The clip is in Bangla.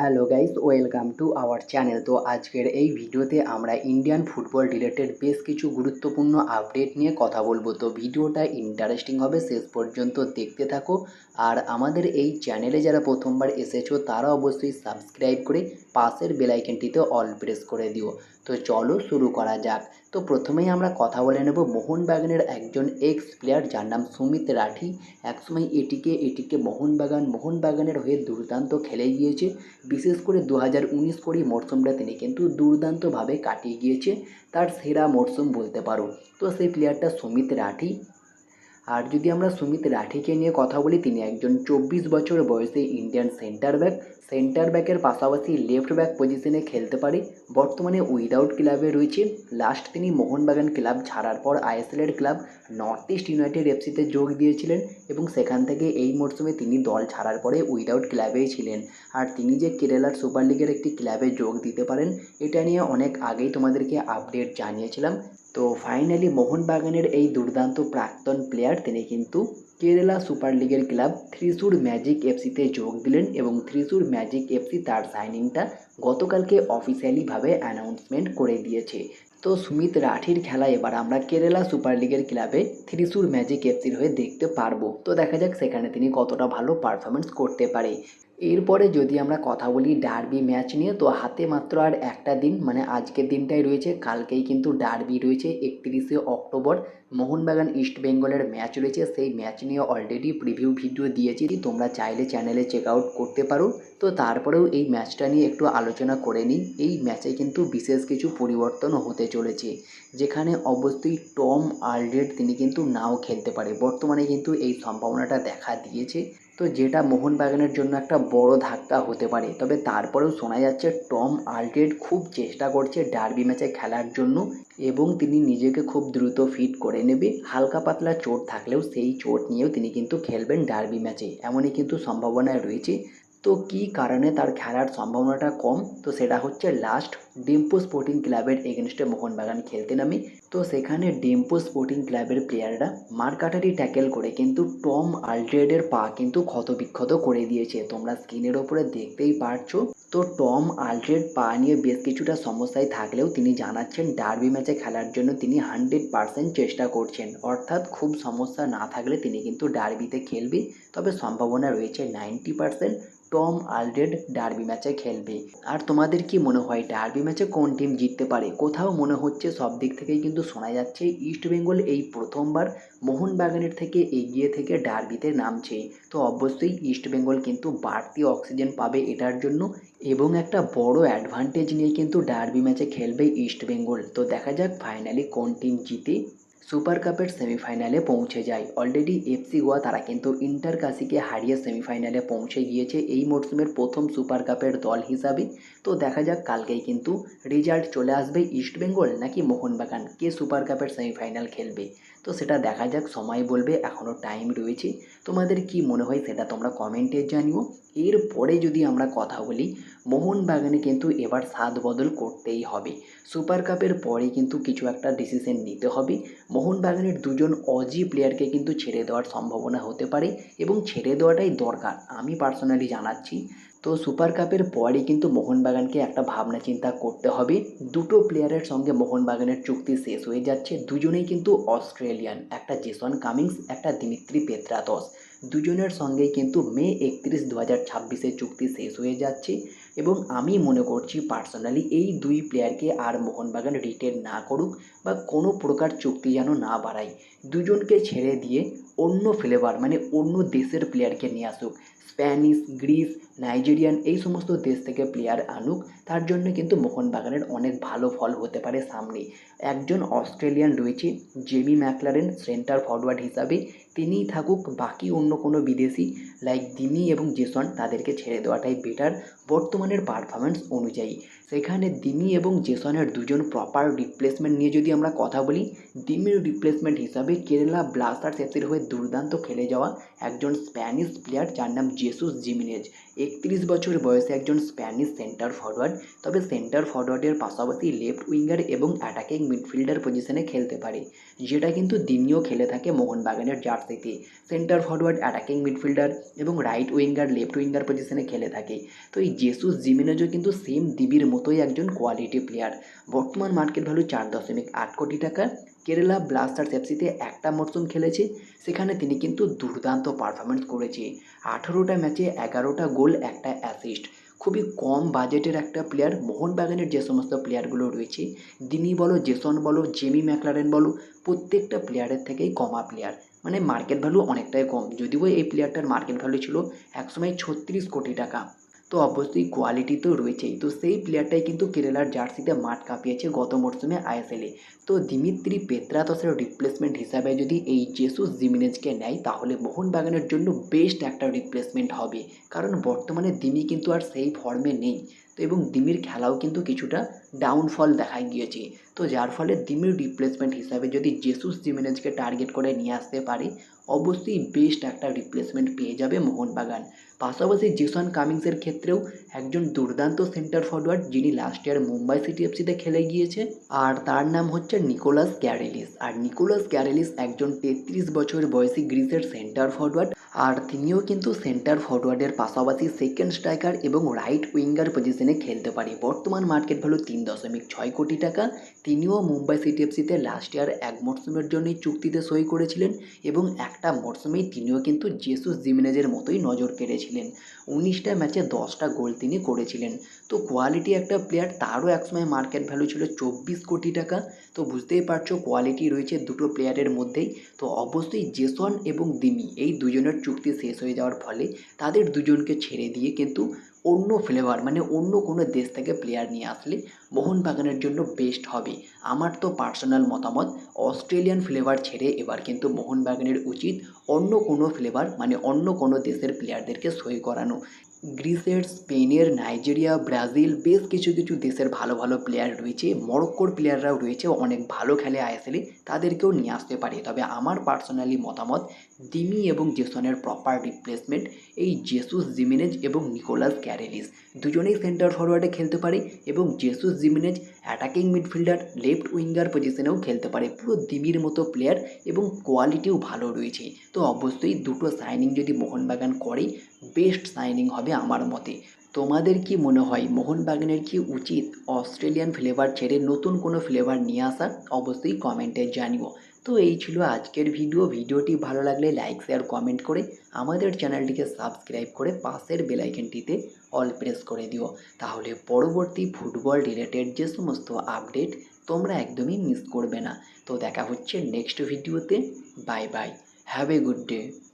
Hello guys, welcome to our channel. তো আজকের এই ভিডিওতে আমরা ইন্ডিয়ান ফুটবল রিলেটেড বেশ কিছু গুরুত্বপূর্ণ আপডেট নিয়ে কথা বলব। তো ভিডিওটা ইন্টারেস্টিং হবে, শেষ পর্যন্ত দেখতে থাকো। আর আমাদের এই চ্যানেলে যারা প্রথমবার এসেছ, তারা অবশ্যই সাবস্ক্রাইব করে পাশের বেলাইকনটিতে অল প্রেস করে দিও। তো চলো শুরু করা যাক। তো প্রথমেই আমরা কথা বলে নেব মোহনবাগানের একজন এক্স প্লেয়ার যার নাম সুমিত রাঠি। একসময় এটিকে এটিকে মোহনবাগান, মোহনবাগানের হয়ে দুর্দান্ত খেলে গিয়েছে। বিশেষ করে দু হাজার উনিশ কুড়ি মরশুমটা তিনি কিন্তু দুর্দান্তভাবে কাটিয়ে গিয়েছে। তার সেরা মরশুম বলতে পারো। তো সেই প্লেয়ারটা সুমিত রাঠি। আর যদি আমরা সুমিত রাঠিকে নিয়ে কথা বলি, তিনি একজন চব্বিশ বছর বয়সে ইন্ডিয়ান সেন্টার ব্যাক সেন্টার ব্যাকের পাশাপাশি লেফট ব্যাক পজিশনে খেলতে পারে। বর্তমানে উইদাউট ক্লাবে রয়েছে। লাস্ট তিনি মোহনবাগান ক্লাব ছাড়ার পর আইএসএলের ক্লাব নর্থ ইস্ট ইউনাইটেড এফসিতে যোগ দিয়েছিলেন এবং সেখান থেকে এই মরশুমে তিনি দল ছাড়ার পরে উইদাউট ক্লাবেই ছিলেন। আর তিনি যে কেরালার সুপার লিগের একটি ক্লাবে যোগ দিতে পারেন, এটা নিয়ে অনেক আগেই তোমাদেরকে আপডেট জানিয়েছিলাম। তো ফাইনালি মোহনবাগানের এই দুর্দান্ত প্রাক্তন প্লেয়ার তিনি কিন্তু কেরালা সুপার লিগের ক্লাব থ্রিসুর ম্যাজিক এফসিতে যোগ দিলেন এবং থ্রিসুর ম্যাজিক এফসি তার সাইনিংটা গতকালকে অফিসিয়ালিভাবে অ্যানাউন্সমেন্ট করে দিয়েছে। তো সুমিত রাঠির খেলা এবার আমরা কেরালা সুপার লিগের ক্লাবে থ্রিসুর ম্যাজিক এফসির হয়ে দেখতে পারব। তো দেখা যাক সেখানে তিনি কতটা ভালো পারফরমেন্স করতে পারে। এরপরে যদি আমরা কথা বলি ডার্বি ম্যাচ নিয়ে, তো হাতে মাত্র আর একটা দিন মানে আজকের দিনটাই রয়েছে। কালকেই কিন্তু ডার্বি রয়েছে, একত্রিশে অক্টোবর। মোহনবাগান ইস্ট বেঙ্গলের ম্যাচ রয়েছে, সেই ম্যাচ নিয়ে অলরেডি প্রিভিউ ভিডিও দিয়েছি। তোমরা চাইলে চ্যানেলে চেক আউট করতে পারো। তো তারপরেও এই ম্যাচটা নিয়ে একটু আলোচনা করে নিই। এই ম্যাচে কিন্তু বিশেষ কিছু পরিবর্তন হতে চলেছে। যেখানে অবশ্যই টম আলডেড তিনি কিন্তু নাও খেলতে পারে। বর্তমানে কিন্তু এই সম্ভাবনাটা দেখা দিয়েছে। তো যেটা মোহনবাগানের জন্য একটা বড় ধাক্কা হতে পারে। তবে তারপরেও শোনা যাচ্ছে টম আলটেড খুব চেষ্টা করছে ডার্বি ম্যাচে খেলার জন্য এবং তিনি নিজেকে খুব দ্রুত ফিট করে নেবে। হালকা পাতলা চোট থাকলেও সেই চোট নিয়েও তিনি কিন্তু খেলবেন ডার্বি ম্যাচে। এমনই কিন্তু সম্ভাবনা রয়েছে তো কী কারণে তার খেলার সম্ভাবনাটা কম? তো সেটা হচ্ছে লাস্ট ডেম্পো স্পোর্টিং ক্লাবের এগেনস্টে মোহনবাগান খেলতে নামি। তো সেখানে ডেম্পো স্পোর্টিং ক্লাবের প্লেয়াররা মারকাটারি ট্যাকেল করে কিন্তু টম আলড্রেডের পা কিন্তু ক্ষতবিক্ষত করে দিয়েছে। তোমরা স্ক্রিনের ওপরে দেখতেই পারছ। তো টম আলড্রেড পা নিয়ে বেশ কিছুটা সমস্যায় থাকলেও তিনি জানাচ্ছেন ডার্বি ম্যাচে খেলার জন্য তিনি হান্ড্রেড পারসেন্ট চেষ্টা করছেন। অর্থাৎ খুব সমস্যা না থাকলে তিনি কিন্তু ডার্বিতে খেলবে। তবে সম্ভাবনা রয়েছে ninety percent Tom Aldred derby ম্যাচে খেলবে। আর তোমাদের কি মনে হয়, ডার্বি ম্যাচে কোন টিম জিততে পারে? কোথাও মনে হচ্ছে, সব দিক থেকেই কিন্তু শোনা যাচ্ছে, ইস্ট বেঙ্গল এই প্রথমবার মোহনবাগানের থেকে এগিয়ে থেকে ডার্বিতে নামছে। তো অবশ্যই ইস্ট বেঙ্গল কিন্তু বাড়তি অক্সিজেন পাবে এটার জন্য এবং একটা বড় অ্যাডভান্টেজ নিয়ে কিন্তু ডার্বি ম্যাচে খেলবে ইস্ট বেঙ্গল। তো দেখা যাক, ফাইনালি কোন টিম জিতে সুপার কাপের সেমিফাইনালে পৌঁছে যায়। অলরেডি এফসি গোয়া তারা কিন্তু ইন্টার কাশিকে হারিয়ে সেমিফাইনালে পৌঁছে গিয়েছে। এই মরসুমের প্রথম সুপার কাপের দল হিসাবে। তো দেখা যাক, কালকেই কিন্তু রেজাল্ট চলে আসবে ইস্টবেঙ্গল নাকি মোহনবাগান? কে সুপার কাপের সেমিফাইনাল খেলবে? তো সেটা দেখা যাক, সময় বলবে এখনও টাইম রয়েছে। তোমাদের কি মনে হয় সেটা তোমরা কমেন্টে জানিও। এরপরে যদি আমরা কথা বলি, মোহনবাগানে কিন্তু এবার স্বাদ বদল করতেই হবে। সুপার কাপের পরে কিন্তু কিছু একটা ডিসিশন নিতে হবে। মোহনবাগানের দুজন অজি প্লেয়ারকে কিন্তু ছেড়ে দেওয়ার সম্ভাবনা হতে পারে এবং ছেড়ে দেওয়াটাই দরকার। আমি পার্সোনালি জানাচ্ছি তো সুপার কাপের পরই কিন্তু মোহনবাগানকে একটা ভাবনা চিন্তা করতে হবে। দুটো প্লেয়ারের সঙ্গে মোহনবাগানের চুক্তি শেষ হয়ে যাচ্ছে। দুজনেই কিন্তু অস্ট্রেলিয়ান একটা জেসন কামিংস একটা দিমিত্রি পেত্রাতস দুজনের সঙ্গেই কিন্তু মে একত্রিশ দু হাজার ছাব্বিশে চুক্তি শেষ হয়ে যাচ্ছে এবং আমি মনে করছি পার্সোনালি এই দুই প্লেয়ারকে আর মোহনবাগান রিটেন না করুক বা কোনো প্রকার চুক্তি যেন না বাড়ায়। দুজনকে ছেড়ে দিয়ে অন্য ফ্লেভার মানে অন্য দেশের প্লেয়ারকে নিয়ে আসুক। স্প্যানিশ, গ্রিস, নাইজেরিয়ান এই সমস্ত দেশ থেকে প্লেয়ার আনুক, তার জন্য কিন্তু মোহনবাগানের অনেক ভালো ফল হতে পারে সামনে। একজন অস্ট্রেলিয়ান রয়েছে, জেমি ম্যাকলারেন, সেন্টার ফরওয়ার্ড হিসাবে। তিনিই থাকুক, বাকি অন্য কোনো বিদেশি লাইক দিমি এবং জেসন তাদেরকে ছেড়ে দেওয়াটাই বেটার বর্তমানের পারফরমেন্স অনুযায়ী। সেখানে দিমি এবং জেসনের দুজন প্রপার রিপ্লেসমেন্ট নিয়ে যদি আমরা কথা বলি, দিমির রিপ্লেসমেন্ট হিসাবে কেরালা ব্লাস্টার্স এফসির হয়ে দুর্দান্ত খেলে যাওয়া একজন স্প্যানিশ প্লেয়ার যার নাম জেসুস জিমিনেজ একত্রিশ বছর বয়সে একজন স্প্যানিশ সেন্টার ফরওয়ার্ড তবে সেন্টার ফরওয়ার্ডের পাশাপাশি লেফট উইঙ্গার এবং অ্যাটাকিং মিডফিল্ডার পজিশনে খেলতে পারে, যেটা কিন্তু দিনিও খেলে থাকে মোহনবাগানের জার্সিতে। সেন্টার ফরওয়ার্ড অ্যাটাকিং মিডফিল্ডার এবং রাইট উইঙ্গার লেফট উইঙ্গার পজিশনে খেলে থাকে। তো এই জেসুস জিমিনেজও কিন্তু সেম দিবির মতোই একজন কোয়ালিটি প্লেয়ার বর্তমান মার্কেট ভ্যালু চার দশমিক আট কোটি টাকা। কেরালা ব্লাস্টার্স এফসিতে একটা মরশুম খেলেছে। সেখানে তিনি কিন্তু দুর্দান্ত পারফরমেন্স করেছে। আঠেরোটা ম্যাচে এগারোটা গোল, একটা অ্যাসিস্ট খুবই কম বাজেটের একটা প্লেয়ার মোহনবাগানের যে সমস্ত প্লেয়ারগুলো রয়েছে দিনি বলো, জেসন বলো, জেমি ম্যাকলারেন বলো, প্রত্যেকটা প্লেয়ারের থেকেই কমা প্লেয়ার মানে মার্কেট ভ্যালু অনেকটাই কম। যদিও এই প্লেয়ারটার মার্কেট ভ্যালু ছিল একসময় ছত্রিশ কোটি টাকা। তো অবশ্যই কোয়ালিটি তো রয়েছেই। তো সেই প্লেয়ারটাই কিন্তু কেরালার জার্সিতে মাঠ কাঁপিয়েছে গত মরশুমে আইএসএলে তো দিমিত্রি পেত্রাতসের রিপ্লেসমেন্ট হিসাবে যদি এই জেসুস জিমিনেজকে নেয়, তাহলে মোহনবাগানের জন্য বেস্ট একটা রিপ্লেসমেন্ট হবে। কারণ বর্তমানে দিমি কিন্তু আর সেই ফর্মে নেই। তো এবং দিমির খেলাও কিন্তু কিছুটা ডাউনফল দেখাই গিয়েছে। তো যার ফলে দিমির রিপ্লেসমেন্ট হিসাবে যদি জেসুস জিমেনেজকে টার্গেট করে নিয়ে আসতে পারে, অবশ্যই বেস্ট একটা রিপ্লেসমেন্ট পেয়ে যাবে মোহনবাগান। পাশাপাশি জেসন কামিংসের ক্ষেত্রেও একজন দুর্দান্ত সেন্টার ফরওয়ার্ড যিনি লাস্ট ইয়ার মুম্বাই সিটি এফসিতে খেলে গিয়েছে, আর তার নাম হচ্ছে নিকোলাস ক্যারেলিস আর নিকোলাস ক্যারেলিস একজন তেত্রিশ বছর বয়সী গ্রিসের সেন্টার ফরওয়ার্ড আর তিনিও কিন্তু সেন্টার ফরওয়ার্ডের পাশাপাশি সেকেন্ড স্ট্রাইকার এবং রাইট উইঙ্গার পজিশনে খেলতে পারে। বর্তমান মার্কেট ভ্যালু তিন দশমিক ছয় কোটি টাকা তিনিও মুম্বাই সিটি এফসিতে লাস্ট ইয়ার এক মরশুমের জন্যই চুক্তিতে সই করেছিলেন এবং একটা মরশুমেই তিনিও কিন্তু জেসুস জিমিনেজের মতোই নজর কেড়েছিলেন। উনিশটা ম্যাচে দশটা গোল তিনি করেছিলেন। তো কোয়ালিটি একটা প্লেয়ার তারও একসময় মার্কেট ভ্যালু ছিল চব্বিশ কোটি টাকা। তো বুঝতেই পারছ কোয়ালিটি রয়েছে দুটো প্লেয়ারের মধ্যেই। তো অবশ্যই জেসন এবং দিমি এই দুজনের চুক্তি শেষ হয়ে যাওয়ার ফলে তাদের দুজনকে ছেড়ে দিয়ে কিন্তু অন্য ফ্লেভার মানে অন্য কোনো দেশ থেকে প্লেয়ার নিয়ে আসলে মোহনবাগানের জন্য বেস্ট হবে। আমার তো পার্সোনাল মতামত অস্ট্রেলিয়ান ফ্লেভার ছেড়ে এবার কিন্তু মোহনবাগানের উচিত অন্য কোনো ফ্লেভার মানে অন্য কোনো দেশের প্লেয়ারদেরকে সই করানো। গ্রিসের, স্পেনের, নাইজেরিয়া, ব্রাজিল বেশ কিছু কিছু দেশের ভালো ভালো প্লেয়ার রয়েছে। মরক্কোর প্লেয়াররাও রয়েছে, অনেক ভালো খেলে আইএসএলে তাদেরকেও নিয়ে আসতে পারে। তবে আমার পার্সোনালি মতামত দিমি এবং জেসনের প্রপার রিপ্লেসমেন্ট এই জেসুস জিমিনেজ এবং নিকোলাস ক্যারেলিস দুজনেই সেন্টার ফরওয়ার্ডে খেলতে পারে এবং Jesus Jimenez attacking midfielder left winger পজিশনেও খেলতে পারে। পুরো দিমির মতো প্লেয়ার এবং কোয়ালিটিও ভালো রয়েছে। তো অবশ্যই দুটো সাইনিং যদি মোহনবাগান করে বেস্ট সাইনিং হবে আমার মতে। তোমাদের কি মনে হয় মোহনবাগানের কি উচিত অস্ট্রেলিয়ান ফ্লেভার ছেড়ে নতুন কোনো ফ্লেভার নিয়ে আসা? অবশ্যই কমেন্টে জানিও। তো এই ছিল আজকের ভিডিও। ভিডিওটি ভালো লাগলে লাইক, শেয়ার, কমেন্ট করে আমাদের চ্যানেলটিকে সাবস্ক্রাইব করে পাশের বেলাইকনটিতে অল প্রেস করে দিও। তাহলে পরবর্তী ফুটবল রিলেটেড যে সমস্ত আপডেট তোমরা একদমই মিস করবে না। তো দেখা হচ্ছে নেক্সট ভিডিওতে। Bye bye. Have a good day.